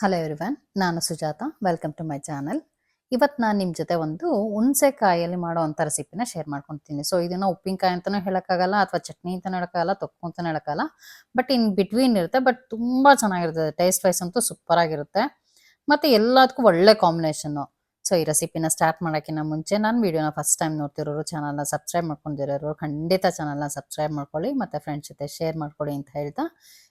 Hello everyone ನಾನು Sujatha welcome to my channel ಇವತ್ತು ನಾನು ನಿಮ್ಮ ಜೊತೆ ಒಂದು ಹುಣಸೆಕಾಯಲ್ಲಿ ಮಾಡೋ ಅಂಥ ರೆಸಿಪಿನ ಶೇರ್ ಮಾಡ್ಕೊತೀನಿ. ಸೊ ಇದನ್ನ ಉಪ್ಪಿನಕಾಯಿ ಅಂತಲೂ ಹೇಳೋಕ್ಕಾಗಲ್ಲ ಅಥವಾ ಚಟ್ನಿ ಅಂತಲೂ ಹೇಳೋಕ್ಕಾಗಲ್ಲ, ತೊಕ್ಕು ಅಂತಲೂ ಹೇಳೋಕ್ಕಾಗಲ್ಲ. ಬಟ್ ಇನ್ ಬಿಟ್ವೀನ್ ಇರುತ್ತೆ ಬಟ್ ತುಂಬ ಚೆನ್ನಾಗಿರ್ತದೆ ಟೇಸ್ಟ್ ವೈಸ್ ಅಂತೂ ಸೂಪರಾಗಿರುತ್ತೆ ಮತ್ತು ಎಲ್ಲದಕ್ಕೂ ಒಳ್ಳೆ ಕಾಂಬಿನೇಷನ್ನು ಸೊ, ಈ ರೆಸಿಪಿನ ಸ್ಟಾರ್ಟ್ ಮಾಡೋಕ್ಕಿಂತ ಮುಂಚೆ ನಾನು ವೀಡಿಯೋನ ಫಸ್ಟ್ ಟೈಮ್ ನೋಡ್ತಿರೋರು ಚಾನಲ್ನ ಸಬ್ಸ್ಕ್ರೈಬ್ ಮಾಡ್ಕೊಂಡಿರೋರು ಖಂಡಿತ ಚಾನಲ್ನ ಸಬ್ಸ್ಕ್ರೈಬ್ ಮಾಡ್ಕೊಳ್ಳಿ, ಮತ್ತು ಫ್ರೆಂಡ್ಸ್ ಜೊತೆ ಶೇರ್ ಮಾಡ್ಕೊಳ್ಳಿ ಅಂತ ಹೇಳ್ತಾ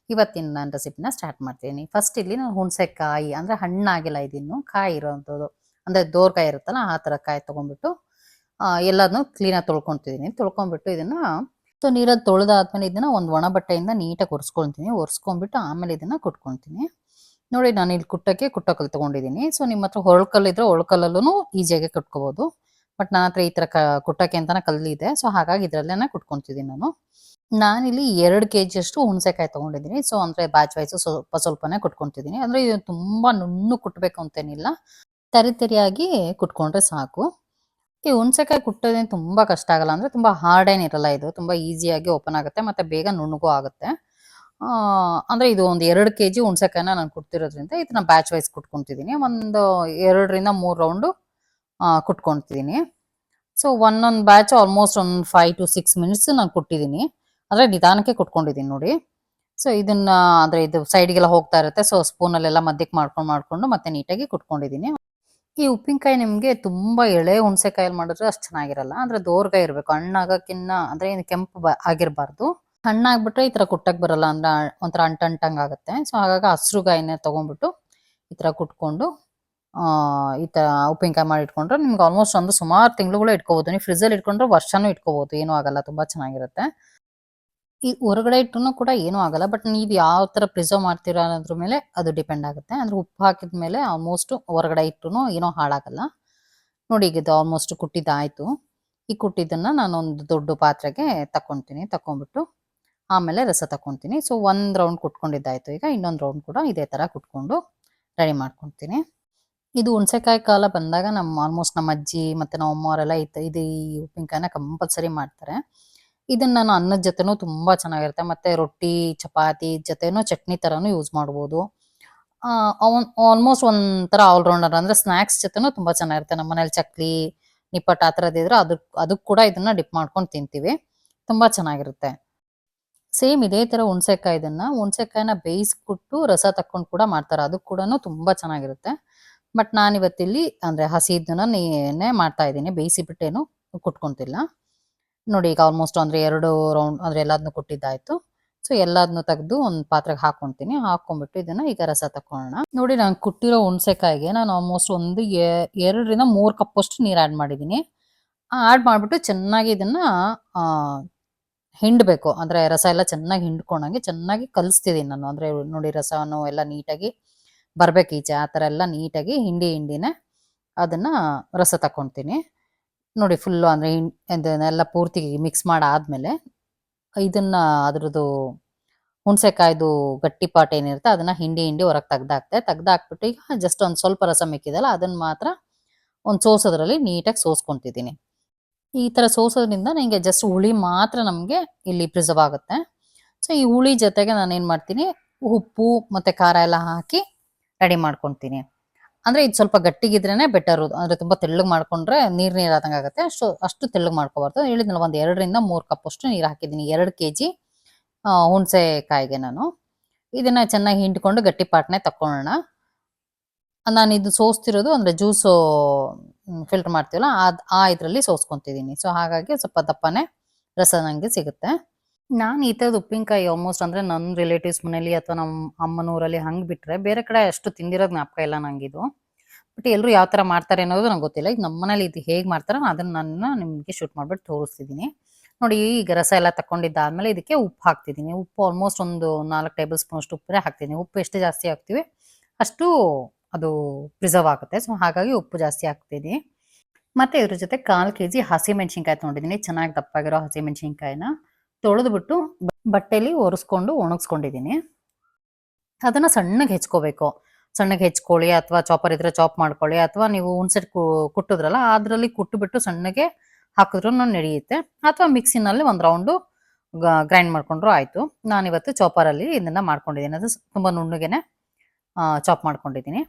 ಇವತ್ತಿನ ನಾನು ರೆಸಿಪಿನ ಸ್ಟಾರ್ಟ್ ಮಾಡ್ತೀನಿ. ಫಸ್ಟ್ ಇಲ್ಲಿ ನಾನು ಹುಣಸೆಕಾಯಿ ಅಂದರೆ ಹಣ್ಣಾಗಿಲ್ಲ ಇದಿನ್ನು, ಕಾಯಿ ಇರೋವಂಥದ್ದು ಅಂದರೆ ದೋರ್ಕಾಯಿ ಇರುತ್ತಲ್ಲ ಆ ಥರ ಕಾಯಿ ತೊಗೊಂಡ್ಬಿಟ್ಟು ಎಲ್ಲದನ್ನು ಕ್ಲೀನಾಗಿ ತೊಳ್ಕೊತಿದ್ದೀನಿ. ತೊಳ್ಕೊಂಡ್ಬಿಟ್ಟು ಇದನ್ನು, ಸೊ, ನೀರಲ್ಲಿ ತೊಳೆದಾದ್ಮೇಲೆ ಇದನ್ನು ಒಂದು ಒಣ ಬಟ್ಟೆಯಿಂದ ನೀಟಾಗಿ ಒರೆಸ್ಕೊಳ್ತೀನಿ. ಒರೆಸ್ಕೊಂಡ್ಬಿಟ್ಟು ಆಮೇಲೆ ಇದನ್ನು ಕುಟ್ಕೊಳ್ತೀನಿ. ನೋಡಿ, ನಾನು ಇಲ್ಲಿ ಕುಟ್ಟಕ್ಕೆ ಕುಟ್ಟಕಲ್ ತೊಗೊಂಡಿದ್ದೀನಿ ಸೊ ನಿಮ್ಮ ಹತ್ರ ಹೊಳ್ಕಲ್ಲು ಇದ್ರೆ ಹೊಳ್ಕಲ್ಲೂ ಈಸಿಯಾಗಿ ಕಟ್ಕೋಬೋದು. ಬಟ್ ನನ್ನ ಹತ್ರ ಈ ಥರ ಕ, ಕುಟ್ಟಕ್ಕೆ ಅಂತಾನೆ ಕಲ್ಲಿದೆ ಸೊ ಹಾಗಾಗಿ ಇದರಲ್ಲೇನೆ ಕುಟ್ಕೊತಿದ್ದೀನಿ ನಾನು. ನಾನಿಲ್ಲಿ ಎರಡು ಕೆ ಜಿಯಷ್ಟು ಹುಣಸೆಕಾಯಿ ತೊಗೊಂಡಿದ್ದೀನಿ ಸೊ ಅಂದರೆ ಬ್ಯಾಚ್ ವೈಸು ಸ್ವಲ್ಪ ಸ್ವಲ್ಪನೇ ಕುಟ್ಕೊತಿದ್ದೀನಿ ಅಂದರೆ ಇದು ತುಂಬ ನುಣ್ಣು ಕುಟ್ಟಬೇಕು ಅಂತೇನಿಲ್ಲ. ತರಿ ತರಿಯಾಗಿ ಕುಟ್ಕೊಂಡ್ರೆ ಸಾಕು. ಈ ಹುಣಸೆಕಾಯಿ ಕುಟ್ಟೋದೇನು ತುಂಬ ಕಷ್ಟ ಆಗಲ್ಲ. ಅಂದರೆ ತುಂಬ ಹಾರ್ಡ್ ಏನಿರಲ್ಲ ಇದು. ತುಂಬ ಈಸಿಯಾಗಿ ಓಪನ್ ಆಗುತ್ತೆ. ಮತ್ತು ಬೇಗ ನುಣ್ಣಗೂ ಆಗುತ್ತೆ. ಅಂದ್ರೆ ಇದು ಒಂದು ಎರಡು ಕೆ ಜಿ ಹುಣಸೆಕಾಯಿನ ನಾನು ಕೊಡ್ತಿರೋದ್ರಿಂದ ಇದನ್ನ ಬ್ಯಾಚ್ ವೈಸ್ ಕುಟ್ಕೊಂತಿದ್ದೀನಿ ಒಂದು ಎರಡರಿಂದ ಮೂರು ರೌಂಡು ಕುಟ್ಕೊತಿದ್ದೀನಿ ಸೊ ಒಂದೊಂದು ಬ್ಯಾಚ್ ಆಲ್ಮೋಸ್ಟ್ ಒಂದು ಫೈವ್ ಟು ಸಿಕ್ಸ್ ಮಿನಿಟ್ಸ್ ನಾನು ಕುಟ್ಟಿದ್ದೀನಿ ಅಂದರೆ ನಿಧಾನಕ್ಕೆ ಕುಟ್ಕೊಂಡಿದ್ದೀನಿ ನೋಡಿ. ಸೊ ಇದನ್ನ, ಅಂದರೆ ಇದು ಸೈಡ್ಗೆಲ್ಲ ಹೋಗ್ತಾ ಇರುತ್ತೆ. ಸೊ ಸ್ಪೂನಲ್ಲೆಲ್ಲ ಮಧ್ಯಕ್ಕೆ ಮಾಡ್ಕೊಂಡು ಮಾಡ್ಕೊಂಡು ಮತ್ತೆ ನೀಟಾಗಿ ಕುಟ್ಕೊಂಡಿದ್ದೀನಿ ಈ ಉಪ್ಪಿನಕಾಯಿ ನಿಮಗೆ ತುಂಬ ಎಳೆ ಹುಣಸೆಕಾಯಲ್ಲಿ ಮಾಡಿದ್ರೆ ಅಷ್ಟು ಚೆನ್ನಾಗಿರಲ್ಲ. ಅಂದರೆ ದೋರ್ಗಾಯಿ ಇರಬೇಕು, ಹಣ್ಣಾಗಕ್ಕಿನ್ನ, ಅಂದರೆ ಕೆಂಪು ಬ, ಆಗಿರಬಾರ್ದು. ಹಣ್ಣಾಗ್ಬಿಟ್ರೆ ಈ ತರ ಕುಟ್ಟಕ್ಕೆ ಬರಲ್ಲ ಅಂದ್ರೆ ಒಂಥರ ಅಂಟ ಅಂಟಂಗೆ ಆಗುತ್ತೆ ಸೊ ಹಾಗಾಗಿ ಹಸ್ರು ಗಾಯಿನೇ ತಗೊಂಡ್ಬಿಟ್ಟು ಈ ಥರ ಕುಟ್ಕೊಂಡು ಈ ತರ ಉಪ್ಪಿನಕಾಯಿ ಮಾಡಿ ಇಟ್ಕೊಂಡ್ರೆ ನಿಮ್ಗೆ ಆಲ್ಮೋಸ್ಟ್ ಒಂದು ಸುಮಾರು ತಿಂಗಳುಗಳು ಇಟ್ಕೋಬಹುದು ನೀವು ಫ್ರಿಜ್ಜಲ್ಲಿ ಇಟ್ಕೊಂಡ್ರೆ ವರ್ಷನೂ ಇಟ್ಕೋಬೋದು. ಏನೂ ಆಗಲ್ಲ, ತುಂಬಾ ಚೆನ್ನಾಗಿರುತ್ತೆ. ಈ ಹೊರಗಡೆ ಇಟ್ಟರು ಕೂಡ ಏನೂ ಆಗಲ್ಲ ಬಟ್ ನೀವು ಯಾವ ತರ ಪ್ರಿಸರ್ವ್ ಮಾಡ್ತೀರಾ ಅನ್ನೋದ್ರ ಮೇಲೆ ಅದು ಡಿಪೆಂಡ್ ಆಗುತ್ತೆ. ಅಂದ್ರೆ ಉಪ್ಪು ಹಾಕಿದ ಮೇಲೆ ಆಲ್ಮೋಸ್ಟ್ ಹೊರಗಡೆ ಇಟ್ಟರು ಏನೋ ಹಾಳಾಗಲ್ಲ. ನೋಡಿ, ಈಗ ಇದು ಆಲ್ಮೋಸ್ಟ್ ಕುಟ್ಟಿದ್ದಾಯಿತು. ಈ ಕುಟ್ಟಿದನ್ನ ನಾನು ಒಂದು ದೊಡ್ಡ ಪಾತ್ರೆಗೆ ತಕೊಂತೀನಿ ತಕೊಂಡ್ಬಿಟ್ಟು ಆಮೇಲೆ ರಸ ತಕೊತೀನಿ ಸೊ ಒಂದು ರೌಂಡ್ ಕುಟ್ಕೊಂಡಿದ್ದಾಯಿತು. ಈಗ ಇನ್ನೊಂದು ರೌಂಡ್ ಕೂಡ ಇದೇ ಥರ ಕುಟ್ಕೊಂಡು ರೆಡಿ ಮಾಡ್ಕೊತೀನಿ. ಇದು ಹುಣಸೆಕಾಯಿ ಕಾಲ ಬಂದಾಗ ನಮ್ಮ ಆಲ್ಮೋಸ್ಟ್ ನಮ್ಮ ಅಜ್ಜಿ ಮತ್ತು ನಮ್ಮ ಅಮ್ಮವರೆಲ್ಲ ಇತ್ತು ಇದು ಈ ಉಪ್ಪಿನಕಾಯಿನ ಕಂಪಲ್ಸರಿ ಮಾಡ್ತಾರೆ. ಇದನ್ನ ನಾನು ಅನ್ನದ ಜೊತೆನೂ ತುಂಬ ಚೆನ್ನಾಗಿರುತ್ತೆ. ಮತ್ತು ರೊಟ್ಟಿ, ಚಪಾತಿ ಜೊತೆನೂ ಚಟ್ನಿ ಥರನೂ ಯೂಸ್ ಮಾಡ್ಬೋದು. ಆಲ್ಮೋಸ್ಟ್ ಒಂಥರ ಆಲ್ರೌಂಡರ್ ಅಂದರೆ ಸ್ನ್ಯಾಕ್ಸ್ ಜೊತೆನೂ ತುಂಬ ಚೆನ್ನಾಗಿರುತ್ತೆ. ನಮ್ಮ ಮನೇಲಿ ಚಕ್ಲಿ ನಿಪ್ಪಟ್ಟು ಆ ಥರದ್ದು ಅದಕ್ಕೆ ಅದಕ್ಕೆ ಕೂಡ ಇದನ್ನ ಡಿಪ್ ಮಾಡ್ಕೊಂಡು ತಿಂತೀವಿ. ತುಂಬ ಚೆನ್ನಾಗಿರುತ್ತೆ. ಸೇಮ್ ಇದೇ ತರ ಹುಣಸೆಕಾಯಿ ಇದನ್ನ ಹುಣಸೆಕಾಯಿನ ಬೇಯಿಸ್ಬಿಟ್ಟು ರಸ ತಕ್ಕೊಂಡು ಕೂಡ ಮಾಡ್ತಾರೆ. ಅದು ಕೂಡ ತುಂಬಾ ಚೆನ್ನಾಗಿರುತ್ತೆ. ಬಟ್ ನಾನು ಇವತ್ತಿಲ್ಲಿ ಅಂದರೆ ಹಸಿ ಇದನ್ನ ನೇ ಮಾಡ್ತಾ ಇದ್ದೀನಿ. ಬೇಯಿಸಿಬಿಟ್ಟೇನು ಕುಟ್ಕೊಂತಿಲ್ಲ. ನೋಡಿ ಈಗ ಆಲ್ಮೋಸ್ಟ್ ಅಂದ್ರೆ ಎರಡು ರೌಂಡ್ ಅಂದ್ರೆ ಎಲ್ಲದನ್ನು ಕೊಟ್ಟಿದ್ದಾಯ್ತು. ಸೊ ಎಲ್ಲದನ್ನು ತೆಗೆದು ಒಂದು ಪಾತ್ರೆಗೆ ಹಾಕೊಂತೀನಿ. ಹಾಕೊಂಡ್ಬಿಟ್ಟು ಇದನ್ನ ಈಗ ರಸ ತಕೊಳ್ಳೋಣ ನೋಡಿ ನಾನು ಕುಟ್ಟಿರೋ ಹುಣಸೆಕಾಯಿಗೆ ನಾನು ಆಲ್ಮೋಸ್ಟ್ ಒಂದು ಎರಡರಿಂದ ಮೂರು ಕಪ್ಪಷ್ಟು ನೀರು ಆ್ಯಡ್ ಮಾಡಿದ್ದೀನಿ. ಆ್ಯಡ್ ಮಾಡಿಬಿಟ್ಟು ಚೆನ್ನಾಗಿ ಇದನ್ನ ಆ, ಹಿಂಡಬೇಕು. ಅಂದರೆ ರಸ ಎಲ್ಲ ಚೆನ್ನಾಗಿ ಹಿಂಡ್ಕೊಂಡಂಗೆ ಚೆನ್ನಾಗಿ ಕಲಿಸ್ತಿದ್ದೀನಿ ನಾನು. ಅಂದರೆ ನೋಡಿ ರಸವನ್ನು ಎಲ್ಲ ನೀಟಾಗಿ ಬರಬೇಕು ಈಚೆ. ಆ ಥರ ಎಲ್ಲ ನೀಟಾಗಿ ಹಿಂಡಿ ಹಿಂಡಿನೇ ಅದನ್ನ ರಸ ತಕೊಳ್ತೀನಿ ನೋಡಿ ಫುಲ್ಲು ಅಂದರೆ ಇದನ್ನೆಲ್ಲ ಪೂರ್ತಿ ಮಿಕ್ಸ್ ಮಾಡಾದ್ಮೇಲೆ ಇದನ್ನ ಅದ್ರದ್ದು ಹುಣಸೆಕಾಯ್ದು ಗಟ್ಟಿ ಪಾಟ್ ಏನಿರುತ್ತೆ ಅದನ್ನ ಹಿಂಡಿ ಹಿಂಡಿ ಹೊರಗೆ ತೆಗ್ದಾಕ್ತೆ. ತೆಗ್ದಾಕ್ಬಿಟ್ಟು ಈಗ ಜಸ್ಟ್ ಒಂದು ಸ್ವಲ್ಪ ರಸ ಮಿಕ್ಕಿದಲ್ಲ ಅದನ್ನ ಮಾತ್ರ ಒಂದು ಸೋಸೋದ್ರಲ್ಲಿ ನೀಟಾಗಿ ಸೋಸ್ಕೊಂತಿದ್ದೀನಿ ಈ ತರ ಸೋಸೋದ್ರಿಂದ ನನಗೆ ಜಸ್ಟ್ ಹುಳಿ ಮಾತ್ರ ನಮಗೆ ಇಲ್ಲಿ ಪ್ರಿಸರ್ವ್ ಆಗುತ್ತೆ. ಸೊ ಈ ಹುಳಿ ಜೊತೆಗೆ ನಾನು ಏನು ಮಾಡ್ತೀನಿ, ಉಪ್ಪು ಮತ್ತು ಖಾರ ಎಲ್ಲ ಹಾಕಿ ರೆಡಿ ಮಾಡ್ಕೊತೀನಿ. ಅಂದರೆ ಇದು ಸ್ವಲ್ಪ ಗಟ್ಟಿಗಿದ್ರೇ ಬೆಟರ್ ಅಂದರೆ ತುಂಬ ತೆಳ್ಳಗೆ ಮಾಡ್ಕೊಂಡ್ರೆ ನೀರು ನೀರು ಆದಂಗೆ ಆಗುತ್ತೆ. ಅಷ್ಟು ಅಷ್ಟು ತೆಳ್ಳಗೆ ಮಾಡ್ಕೋಬಾರ್ದು. ಹೇಳಿದ್ನಲ್ಲ ಒಂದು ಎರಡರಿಂದ ಮೂರು ಕಪ್ಪಷ್ಟು ನೀರು ಹಾಕಿದ್ದೀನಿ. ಎರಡು ಕೆ ಜಿ ಹುಣಸೆಕಾಯಿಗೆ ನಾನು. ಇದನ್ನ ಚೆನ್ನಾಗಿ ಹಿಂಡ್ಕೊಂಡು ಗಟ್ಟಿ ಪಾಟ್ನೆ ತಕೊಳ್ಳೋಣ ನಾನು ಇದು ಸೋಸ್ತಿರೋದು ಅಂದರೆ ಜ್ಯೂಸು ಫಿಲ್ಟರ್ ಮಾಡ್ತೀವಲ್ಲ, ಅದು, ಆ ಇದರಲ್ಲಿ ಸೋಸ್ಕೊತಿದ್ದೀನಿ ಸೊ ಹಾಗಾಗಿ ಸ್ವಲ್ಪ ದಪ್ಪನೇ ರಸ ನನಗೆ ಸಿಗುತ್ತೆ. ನಾನು ಈ ಥರದ್ದು ಉಪ್ಪಿನಕಾಯಿ ಆಲ್ಮೋಸ್ಟ್ ಅಂದರೆ ನನ್ನ ರಿಲೇಟಿವ್ಸ್ ಮನೇಲಿ ಅಥವಾ ನಮ್ಮ ಅಮ್ಮನೂರಲ್ಲಿ ಹಂಗೆ ಬಿಟ್ಟರೆ ಬೇರೆ ಕಡೆ ಅಷ್ಟು ತಿಂದಿರೋದು ಜ್ಞಾಪಕ ಇಲ್ಲ ಇದು ಬಟ್ ಎಲ್ಲರೂ ಯಾವ ಥರ ಮಾಡ್ತಾರೆ ಅನ್ನೋದು ನಂಗೆ ಗೊತ್ತಿಲ್ಲ. ಈಗ ನಮ್ಮ ಮನೇಲಿ ಇದು ಹೇಗೆ ಮಾಡ್ತಾರೆ ಅದನ್ನು ನಾನು ನಿಮಗೆ ಶೂಟ್ ಮಾಡ್ಬಿಟ್ಟು ತೋರಿಸ್ತಿದ್ದೀನಿ ನೋಡಿ, ಈಗ ರಸ ಎಲ್ಲ ತಗೊಂಡಿದ್ದಾದ್ಮೇಲೆ ಇದಕ್ಕೆ ಉಪ್ಪು ಹಾಕ್ತಿದ್ದೀನಿ ಉಪ್ಪು ಆಲ್ಮೋಸ್ಟ್ ಒಂದು ನಾಲ್ಕು ಟೇಬಲ್ ಸ್ಪೂನ್ ಅಷ್ಟು ಹಾಕ್ತೀನಿ ಉಪ್ಪು ಎಷ್ಟು ಜಾಸ್ತಿ ಹಾಕ್ತೀವಿ, ಅಷ್ಟು ಅದು ಪ್ರಿಸರ್ವ್ ಆಗುತ್ತೆ. ಸೊ ಹಾಗಾಗಿ ಉಪ್ಪು ಜಾಸ್ತಿ ಹಾಕ್ತೀನಿ. ಮತ್ತೆ ಇದ್ರ ಜೊತೆ ಕಾಲು ಕೆ ಜಿ ಹಸಿಮೆಣ್ಸಿನ್ಕಾಯಿ ತೊಗೊಂಡಿದ್ದೀನಿ. ಚೆನ್ನಾಗಿ ದಪ್ಪಾಗಿರೋ ಹಸಿಮೆಣ್ಸಿನ್ಕಾಯಿನ ತೊಳೆದ್ಬಿಟ್ಟು ಬಟ್ಟೆಲಿ ಒರೆಸ್ಕೊಂಡು ಒಣಗಿಸ್ಕೊಂಡಿದ್ದೀನಿ. ಅದನ್ನ ಸಣ್ಣಗೆ ಹೆಚ್ಕೋಬೇಕು. ಸಣ್ಣಗೆ ಹೆಚ್ಕೊಳ್ಳಿ ಅಥವಾ ಚಾಪರ್ ಇದ್ರೆ ಚಾಪ್ ಮಾಡ್ಕೊಳ್ಳಿ ಅಥವಾ ನೀವು ಹುಣ್ಸೆ ಕುಟ್ಟಿದ್ರಲ್ಲ ಅದರಲ್ಲಿ ಕುಟ್ಟುಬಿಟ್ಟು ಸಣ್ಣಗೆ ಹಾಕಿದ್ರೂ ನಡೆಯುತ್ತೆ. ಅಥವಾ ಮಿಕ್ಸಿನಲ್ಲಿ ಒಂದು ರೌಂಡು ಗ್ರೈಂಡ್ ಮಾಡ್ಕೊಂಡ್ರು ಆಯ್ತು. ನಾನಿವತ್ತು ಚಾಪರಲ್ಲಿ ಇದನ್ನ ಮಾಡ್ಕೊಂಡಿದ್ದೀನಿ. ಅದು ತುಂಬ ನುಣ್ಣಗೆನೆ ಚಾಪ್ ಮಾಡ್ಕೊಂಡಿದ್ದೀನಿ.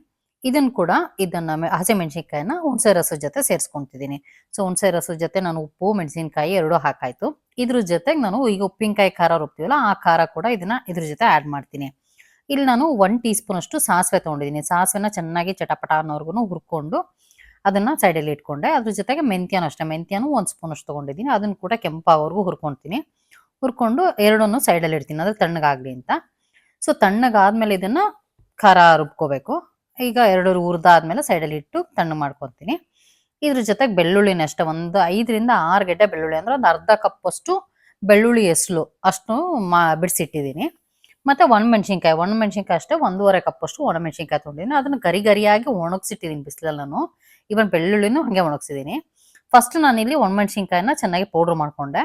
ಇದನ್ನ ಕೂಡ ಇದನ್ನ ಹಸಿ ಮೆಣಸಿನಕಾಯಿನ ಹುಣಸೆ ರಸದ ಜೊತೆ ಸೇರಿಸ್ಕೊಂತಿದ್ದೀನಿ. ಸೊ ಹುಣಸೆ ರಸದ ಜೊತೆ ನಾನು ಉಪ್ಪು, ಮೆಣಸಿನ್ಕಾಯಿ ಎರಡು ಹಾಕಾಯ್ತು. ಇದ್ರ ಜೊತೆಗೆ ನಾನು ಈಗ ಉಪ್ಪಿನಕಾಯಿ ಖಾರ ರುಬ್ತೀವಲ್ಲ, ಆ ಖಾರ ಕೂಡ ಇದನ್ನ ಇದ್ರ ಜೊತೆ ಆ್ಯಡ್ ಮಾಡ್ತೀನಿ. ಇಲ್ಲಿ ನಾನು ಒನ್ ಟೀ ಸ್ಪೂನ್ ಅಷ್ಟು ಸಾಸಿವೆ ತೊಗೊಂಡಿದ್ದೀನಿ. ಸಾಸಿವೆನ ಚೆನ್ನಾಗಿ ಚಟಪಟ ಅನ್ನೋರ್ಗು ಹುರ್ಕೊಂಡು ಅದನ್ನ ಸೈಡಲ್ಲಿ ಇಟ್ಕೊಂಡೆ. ಅದ್ರ ಜೊತೆಗೆ ಮೆಂತ್ಯನೂ ಅಷ್ಟೇ, ಮೆಂತ್ಯನೂ ಒಂದು ಸ್ಪೂನ್ ಅಷ್ಟು ತೊಗೊಂಡಿದ್ದೀನಿ. ಅದನ್ನ ಕೂಡ ಕೆಂಪಾಗೋವರೆಗೂ ಹುರ್ಕೊಳ್ತೀನಿ ಹುರ್ಕೊಂಡು ಎರಡನ್ನೂ ಸೈಡಲ್ಲಿ ಇಡ್ತೀನಿ. ಅಂದ್ರೆ ತಣ್ಣಗಾಗ್ಲಿ ಅಂತ. ಸೊ ತಣ್ಣಗಾದ್ಮೇಲೆ ಇದನ್ನ ಖಾರ ರುಬ್ಕೋಬೇಕು. ಈಗ ಎರಡು ಹುರಿದಾದ್ಮೇಲೆ ಸೈಡಲ್ಲಿ ಇಟ್ಟು ತಣ್ಣು ಮಾಡ್ಕೊತೀನಿ. ಇದ್ರ ಜೊತೆಗೆ ಬೆಳ್ಳುಳ್ಳಿನ ಅಷ್ಟೇ ಒಂದು ಐದರಿಂದ ಆರು ಗಡ್ಡೆ ಬೆಳ್ಳುಳ್ಳಿ ಅಂದ್ರೆ ಒಂದು ಅರ್ಧ ಕಪ್ ಅಷ್ಟು ಬೆಳ್ಳುಳ್ಳಿ ಎಸ್ಲು ಅಷ್ಟು ಮಾ ಬಿಡಿಸಿಟ್ಟಿದ್ದೀನಿ ಮತ್ತೆ ಒಣಮೆಣಸಿನ್ಕಾಯಿ ಒಣಮೆಣಸಿನ್ಕಾಯಿ ಅಷ್ಟೇ ಒಂದೂವರೆ ಕಪ್ ಅಷ್ಟು ಒಣಮೆಣಸಿನ್ಕಾಯಿ ತೊಗೊಂಡಿದ್ದೀನಿ ಅದನ್ನು ಗರಿ ಗರಿಯಾಗಿ ಒಣಗಿಸಿಟ್ಟಿದ್ದೀನಿ ಬಿಸಿಲಲ್ಲಿ ನಾನು ಇವನ್ ಬೆಳ್ಳುಳ್ಳಿನೂ ಹಾಗೆ ಒಣಗಿಸಿದ್ದೀನಿ ಫಸ್ಟ್ ನಾನಿಲ್ಲಿ ಒಣಮೆಣಸಿನ್ಕಾಯಿನ ಚೆನ್ನಾಗಿ ಪೌಡ್ರ್ ಮಾಡಿಕೊಂಡೆ.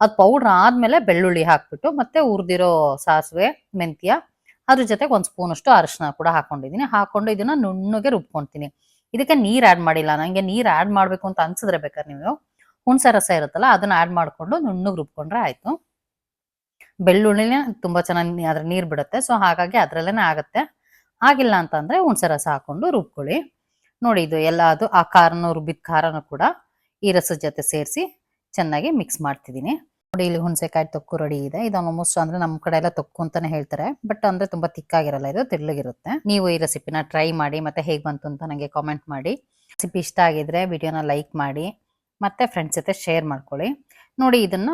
ಅದು ಪೌಡ್ರ್ ಆದಮೇಲೆ ಬೆಳ್ಳುಳ್ಳಿ ಹಾಕ್ಬಿಟ್ಟು ಮತ್ತೆ ಹುರಿದಿರೋ ಸಾಸಿವೆ, ಮೆಂತ್ಯ ಅದ್ರ ಜೊತೆಗೆ ಒಂದು ಸ್ಪೂನ್ ಅಷ್ಟು ಅರಿಶಿನ ಕೂಡ ಹಾಕೊಂಡಿದ್ದೀನಿ. ಹಾಕೊಂಡು ಇದನ್ನ ನುಣ್ಣಗೆ ರುಬ್ಕೊಂತೀನಿ. ಇದಕ್ಕೆ ನೀರ್ ಆಡ್ ಮಾಡಿಲ್ಲ. ನಂಗೆ ನೀರ್ ಆಡ್ ಮಾಡ್ಬೇಕು ಅಂತ ಅನ್ಸಿದ್ರೆ ಬೇಕಾದ್ರೆ ನೀವು ಹುಣಸೆ ರಸ ಇರುತ್ತಲ್ಲ, ಅದನ್ನ ಆಡ್ ಮಾಡ್ಕೊಂಡು ನುಣ್ಣಗೆ ರುಬ್ಕೊಂಡ್ರೆ ಆಯ್ತು. ಬೆಳ್ಳುಳ್ಳಿನೇ ತುಂಬಾ ಚೆನ್ನಾಗಿ ಅದ್ರ ನೀರ್ ಬಿಡುತ್ತೆ. ಸೊ ಹಾಗಾಗಿ ಅದ್ರಲ್ಲೇನೆ ಆಗುತ್ತೆ. ಆಗಿಲ್ಲ ಅಂತಂದ್ರೆ ಹುಣಸೆ ರಸ ಹಾಕೊಂಡು ರುಬ್ಕೊಳ್ಳಿ. ನೋಡಿ, ಇದು ಎಲ್ಲ ಅದು ಆ ಖಾರನೂ ರುಬ್ಬಿದ ಖಾರನೂ ಕೂಡ ಈ ರಸದ ಜೊತೆ ಸೇರಿಸಿ ಚೆನ್ನಾಗಿ ಮಿಕ್ಸ್ ಮಾಡ್ತಿದ್ದೀನಿ. ನೋಡಿ ಇಲ್ಲಿ ಹುಣಸೆಕಾಯಿ ತೊಕ್ಕು ರೆಡಿ ಇದೆ. ಇದು ಆಲ್ಮೋಸ್ಟ್ ಅಂದ್ರೆ ನಮ್ಮ ಕಡೆ ಎಲ್ಲ ತೊಕ್ಕು ಅಂತಾನೆ ಹೇಳ್ತಾರೆ. ಬಟ್ ಅಂದ್ರೆ ತುಂಬಾ ತಿಕ್ಕಾಗಿರಲ್ಲ, ಇದು ತೆಳ್ಳಗಿರುತ್ತೆ ನೀವು ಈ ರೆಸಿಪಿನ ಟ್ರೈ ಮಾಡಿ, ಮತ್ತೆ ಹೇಗೆ ಬಂತು ಅಂತ ನನಗೆ ಕಾಮೆಂಟ್ ಮಾಡಿ. ರೆಸಿಪಿ ಇಷ್ಟ ಆಗಿದ್ರೆ ವಿಡಿಯೋನ ಲೈಕ್ ಮಾಡಿ, ಮತ್ತೆ ಫ್ರೆಂಡ್ಸ್ ಜೊತೆ ಶೇರ್ ಮಾಡ್ಕೊಳ್ಳಿ. ನೋಡಿ, ಇದನ್ನ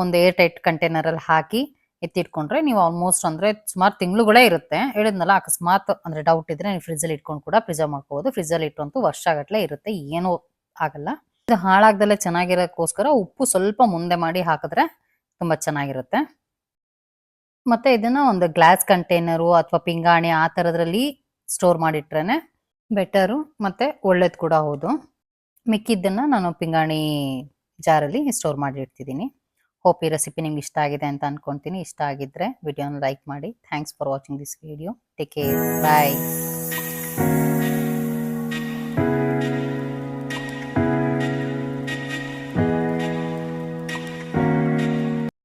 ಒಂದು ಏರ್ ಟೈಟ್ ಕಂಟೈನರ್ ಅಲ್ಲಿ ಹಾಕಿ ಎತ್ತಿಟ್ಕೊಂಡ್ರೆ ನೀವು ಆಲ್ಮೋಸ್ಟ್ ಅಂದ್ರೆ ಸುಮಾರು ತಿಂಗಳುಗಳೇ ಇರುತ್ತೆ. ಹೇಳಿದ್ನಲ್ಲ, ಅಕಸ್ಮಾತ್ ಅಂದ್ರೆ ಡೌಟ್ ಇದ್ರೆ ನೀವು ಫ್ರಿಜ್ ಅಲ್ಲಿ ಇಟ್ಕೊಂಡು ಕೂಡ ಪ್ರಿಸರ್ವ್ ಮಾಡ್ಕೋಬಹುದು ಫ್ರಿಜ್ ಅಲ್ಲಿ ಇಟ್ಟಂತೂ ವರ್ಷ ಗಟ್ಟಲೆ ಇರುತ್ತೆ, ಏನೂ ಆಗಲ್ಲ. ಇದು ಹಾಳಾಗ್ದಲ್ಲೇ ಚೆನ್ನಾಗಿರೋಕ್ಕೋಸ್ಕರ ಉಪ್ಪು ಸ್ವಲ್ಪ ಮುಂದೆ ಮಾಡಿ ಹಾಕಿದ್ರೆ ತುಂಬಾ ಚೆನ್ನಾಗಿರುತ್ತೆ. ಮತ್ತೆ ಇದನ್ನ ಒಂದು ಗ್ಲಾಸ್ ಕಂಟೈನರು ಅಥವಾ ಪಿಂಗಾಣಿ ಆ ಥರದ್ರಲ್ಲಿ ಸ್ಟೋರ್ ಮಾಡಿಟ್ರೇನೆ ಬೆಟರು ಮತ್ತೆ ಒಳ್ಳೇದು ಕೂಡ ಹೌದು. ಮಿಕ್ಕಿದ್ದನ್ನ ನಾನು ಪಿಂಗಾಣಿ ಜಾರಲ್ಲಿ ಸ್ಟೋರ್ ಮಾಡಿ ಇಡ್ತಿದ್ದೀನಿ ಹೋಪ್ ಈ ರೆಸಿಪಿ ನಿಮ್ಗೆ ಇಷ್ಟ ಆಗಿದೆ ಅಂತ ಅನ್ಕೊಂತೀನಿ. ಇಷ್ಟ ಆಗಿದ್ರೆ ವಿಡಿಯೋನ ಲೈಕ್ ಮಾಡಿ. Thanks for watching this video take care bye